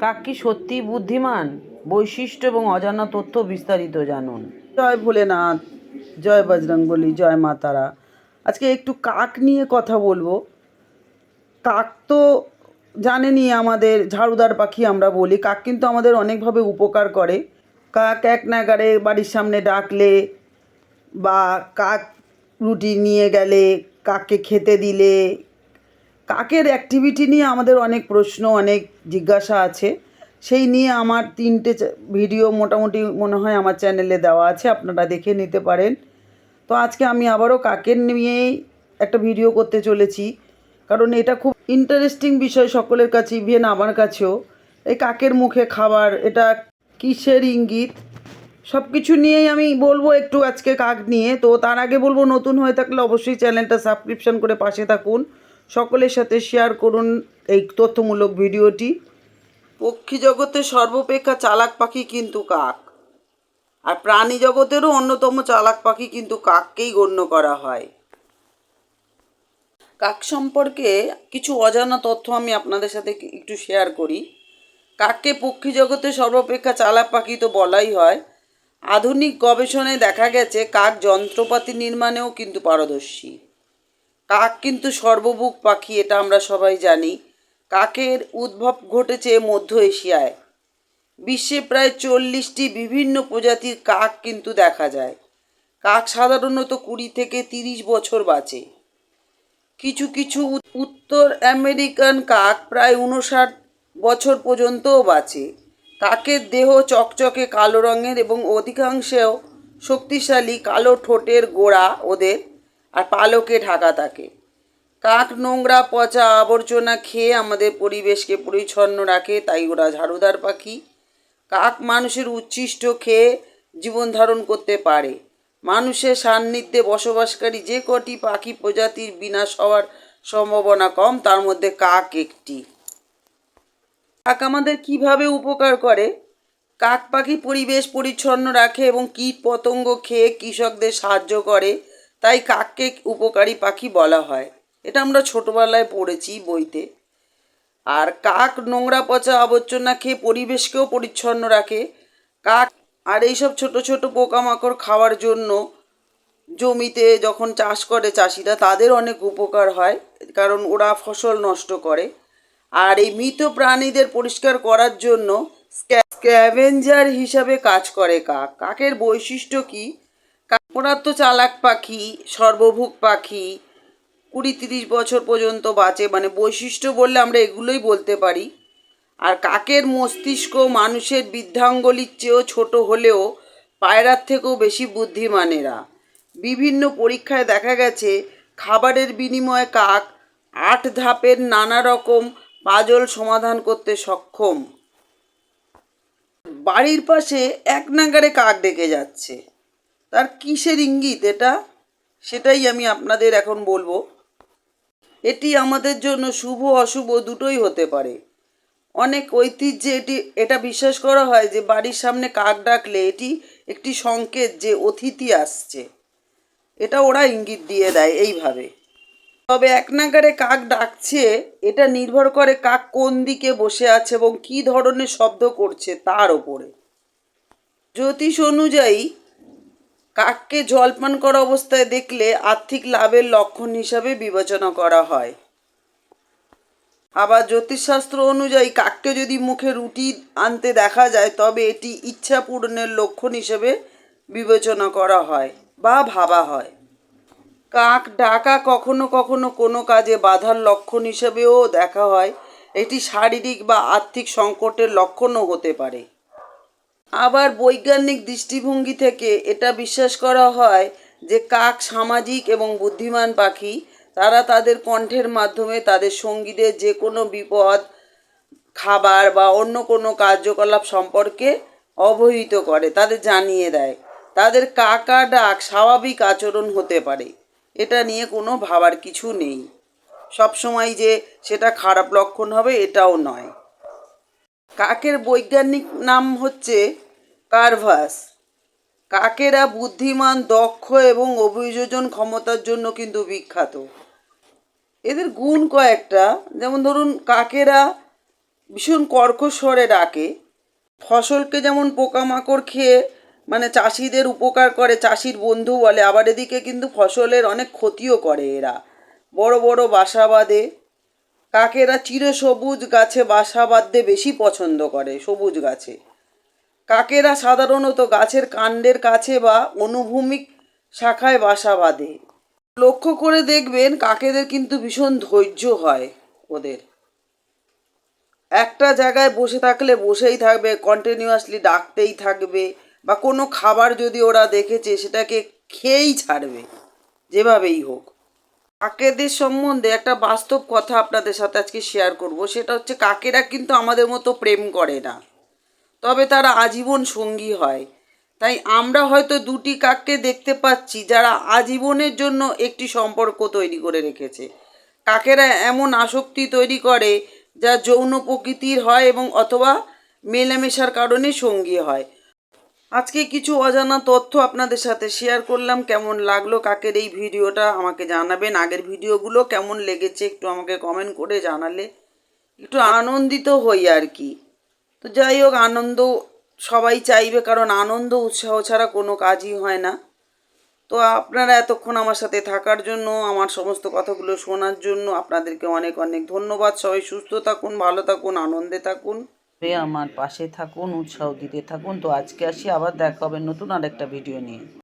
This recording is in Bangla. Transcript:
কাক কি সত্যিই বুদ্ধিমান? বৈশিষ্ট্য এবং অজানা তথ্য বিস্তারিত জানুন। জয় ভোলেনাথ, জয় বজরংবলী, জয় মা তারা। আজকে একটু কাক নিয়ে কথা বলব। কাক তো জানেনই আমাদের, ঝাড়ুদার পাখি আমরা বলি। কাক কিন্তু আমাদের অনেকভাবে উপকার করে। কাক এক নাগারে বাড়ির সামনে ডাকলে বা কাক রুটি নিয়ে গেলে, কাককে খেতে দিলে কাকের অ্যাক্টিভিটি নিয়ে আমাদের অনেক প্রশ্ন, অনেক জিজ্ঞাসা আছে। সেই নিয়ে আমার তিনটে ভিডিও মোটামুটি মনে হয় আমার চ্যানেলে দেওয়া আছে, আপনারা দেখে নিতে পারেন। তো আজকে আমি আবারও কাকের নিয়েই একটা ভিডিও করতে চলেছি। কারণ এটা খুব ইন্টারেস্টিং বিষয় সকলের কাছে ইভেন আমার কাছেও। এই কাকের মুখে খাবার, এটা কিসের ইঙ্গিত? সব কিছু নিয়েই আমি বলব একটু আজকে কাক নিয়ে। তো তার আগে বলব, নতুন হয়ে থাকলে অবশ্যই চ্যানেলটা সাবস্ক্রিপশন করে পাশে থাকুন। সকলের সাথে শেয়ার করুন এই তথ্যমূলক ভিডিওটি। পক্ষী জগতের সর্বাপেক্ষা চালাক পাখি কিন্তু কাক। আর প্রাণী জগতেরও অন্যতম চালাক পাখি কিন্তু কাককেই গণ্য করা হয়। কাক সম্পর্কে কিছু অজানা তথ্য আমি আপনাদের সাথে একটু শেয়ার করি। কাককে পক্ষী জগতে সর্বাপেক্ষা চালাক পাখি তো বলাই হয়। আধুনিক গবেষণায় দেখা গেছে, কাক যন্ত্রপাতি নির্মাণেও কিন্তু পারদর্শী। কাক কিন্তু সর্বভুক পাখি, এটা আমরা সবাই জানি। কাকের উদ্ভব ঘটেছে মধ্য এশিয়ায়। বিশ্বে প্রায় চল্লিশটি বিভিন্ন প্রজাতির কাক কিন্তু দেখা যায়। কাক সাধারণত কুড়ি থেকে তিরিশ বছর বাঁচে। কিছু কিছু উত্তর আমেরিকান কাক প্রায় উনষাট বছর পর্যন্তও বাঁচে। কাকের দেহ চকচকে কালো রঙের এবং অধিকাংশেও শক্তিশালী কালো ঠোঁটের গোড়া ওদের আর পালকে ঢাকা থাকে কাক, নোংরা, পচা আবর্জনা খেয়ে আমাদের পরিবেশকে পরিচ্ছন্ন রাখে তাই ওরা ঝাড়ুদার পাখি। কাক মানুষের উচ্ছিষ্ট খেয়ে জীবন ধারণ করতে পারে। মানুষের সান্নিধ্যে বসবাসকারী যে কটি পাখি প্রজাতির বিনাশ হওয়ার সম্ভাবনা কম, তার মধ্যে কাক একটি। কাক আমাদের কীভাবে উপকার করে? কাক পাখি পরিবেশ পরিচ্ছন্ন রাখে এবং কীট পতঙ্গ খেয়ে কৃষকদের সাহায্য করে। তাই কাককে উপকারী পাখি বলা হয়। এটা আমরা ছোটোবেলায় পড়েছি বইতে। আর কাক নোংরা পচা আবর্জনা খেয়ে পরিবেশকেও পরিচ্ছন্ন রাখে। কাক আর এইসব ছোট ছোট পোকামাকড় খাওয়ার জন্য জমিতে যখন চাষ করে চাষিরা, তাদের অনেক উপকার হয়, কারণ ওরা ফসল নষ্ট করে। আর এই মৃত প্রাণীদের পরিষ্কার করার জন্য স্ক্যাভেঞ্জার হিসাবে কাজ করে কাক। কাকের বৈশিষ্ট্য কি? ওরা তো চালাক পাখি সর্বভুক পাখি, কুড়ি তিরিশ বছর পর্যন্ত বাঁচে মানে বৈশিষ্ট্য বললে আমরা এগুলোই বলতে পারি। আর কাকের মস্তিষ্ক মানুষের বৃদ্ধাঙ্গলির চেয়েও ছোট হলেও পায়রার থেকেও বেশি বুদ্ধিমানেরা বিভিন্ন পরীক্ষায় দেখা গেছে, খাবারের বিনিময়ে কাক আট ধাপের নানা রকম পাজল সমাধান করতে সক্ষম। বাড়ির পাশে এক নাগারে কাক ডেকে যাচ্ছে। তার কিসের ইঙ্গিত এটা? সেটাই আমি আপনাদের এখন বলব। এটি আমাদের জন্য শুভ, অশুভ দুটোই হতে পারে। অনেক ঐতিহ্যে এটি, এটা বিশ্বাস করা হয় যে বাড়ির সামনে কাক ডাকলে এটি একটি সংকেত যে অতিথি আসছে। এটা ওরা ইঙ্গিত দিয়ে দেয় এইভাবে। তবে এক নাগারে কাক ডাকছে, এটা নির্ভর করে কাক কোন দিকে বসে আছে এবং কী ধরনের শব্দ করছে তার ওপরে। জ্যোতিষ অনুযায়ী কাককে জলপান করা অবস্থায় দেখলে আর্থিক লাভের লক্ষণ হিসাবে বিবেচনা করা হয়। আবার জ্যোতিষশাস্ত্র অনুযায়ী কাককে যদি মুখে রুটি আনতে দেখা যায়, তবে এটি ইচ্ছা পূরণের লক্ষণ হিসেবে বিবেচনা করা হয় বা ভাবা হয়। কাক ডাকা কখনো কখনো কোনো কাজে বাধার লক্ষণ হিসেবেও দেখা হয়। এটি শারীরিক বা আর্থিক সংকটের লক্ষণও হতে পারে। আবার বৈজ্ঞানিক দৃষ্টিভঙ্গি থেকে এটা বিশ্বাস করা হয় যে কাক সামাজিক এবং বুদ্ধিমান পাখি, তারা তাদের কণ্ঠের মাধ্যমে তাদের সঙ্গীদের যে কোনো বিপদ, খাবার বা অন্য কোনো কার্যকলাপ সম্পর্কে অবহিত করে, তাদের জানিয়ে দেয়। তাদের কাকা ডাক স্বাভাবিক আচরণ হতে পারে, এটা নিয়ে কোনো ভাবার কিছু নেই। সবসময় যে সেটা খারাপ লক্ষণ হবে, এটাও নয়। কাকের বৈজ্ঞানিক নাম হচ্ছে কার্ভাস। কাকেরা বুদ্ধিমান, দক্ষ এবং অভিযোজন ক্ষমতার জন্য কিন্তু বিখ্যাত। এদের গুণ কয়েকটা, যেমন ধরুন কাকেরা ভীষণ কর্কশ স্বরে ডাকে, ফসলকে যেমন পোকামাকড় খেয়ে মানে চাষিদের উপকার করে, চাষির বন্ধু বলে, আবার এদিকে কিন্তু ফসলের অনেক ক্ষতিও করে এরা। বড় বড় বাসা বাঁধে কাকেরা চিরসবুজ গাছে বাসা বাঁধতে বেশি পছন্দ করে সবুজ গাছে। কাকেরা সাধারণত গাছের কাণ্ডের কাছে বা অনুভূমিক শাখায় বাসা বাঁধে। লক্ষ্য করে দেখবেন কাকেদের কিন্তু ভীষণ ধৈর্য হয় ওদের। একটা জায়গায় বসে থাকলে বসেই থাকবে কন্টিনিউয়াসলি ডাকতেই থাকবে বা কোনো খাবার যদি ওরা দেখেছে সেটাকে খেয়েই ছাড়বে, যেভাবেই হোক। কাকেদের সম্বন্ধে একটা বাস্তব কথা আপনাদের সাথে আজকে শেয়ার করব। সেটা হচ্ছে কাকেরা কিন্তু আমাদের মতো প্রেম করে না। তবে তারা আজীবন সঙ্গী হয়। তাই আমরা হয়তো দুটি কাককে দেখতে পাচ্ছি যারা আজীবনের জন্য একটি সম্পর্ক তৈরি করে রেখেছে। কাকেরা এমন আসক্তি তৈরি করে যা যৌন প্রকৃতির হয় এবং অথবা মেলামেশার কারণে সঙ্গী হয়। আজকে কিছু অজানা তথ্য আপনাদের সাথে শেয়ার করলাম, কেমন লাগল, কাকের এই ভিডিওটা আমাকে জানাবেন, আগের ভিডিওগুলো কেমন লেগেছে একটু আমাকে কমেন্ট করে জানালে। একটু আনন্দিত হই আর কি। তো যাই হোক, আনন্দ সবাই চাইবে, কারণ আনন্দ উৎসাহ ছাড়া কোনো কাজই হয় না। তো আপনারা এতক্ষণ আমার সাথে থাকার জন্য, আমার সমস্ত কথাগুলো শোনার জন্য আপনাদেরকে অনেক অনেক ধন্যবাদ। সবাই সুস্থ থাকুন, ভালো থাকুন, আনন্দে থাকুন। আমার পাশে থাকুন, উৎসাহ দিতে থাকুন। তো আজকে আসি, আবার দেখা হবে নতুন আরেকটা ভিডিও নিয়ে।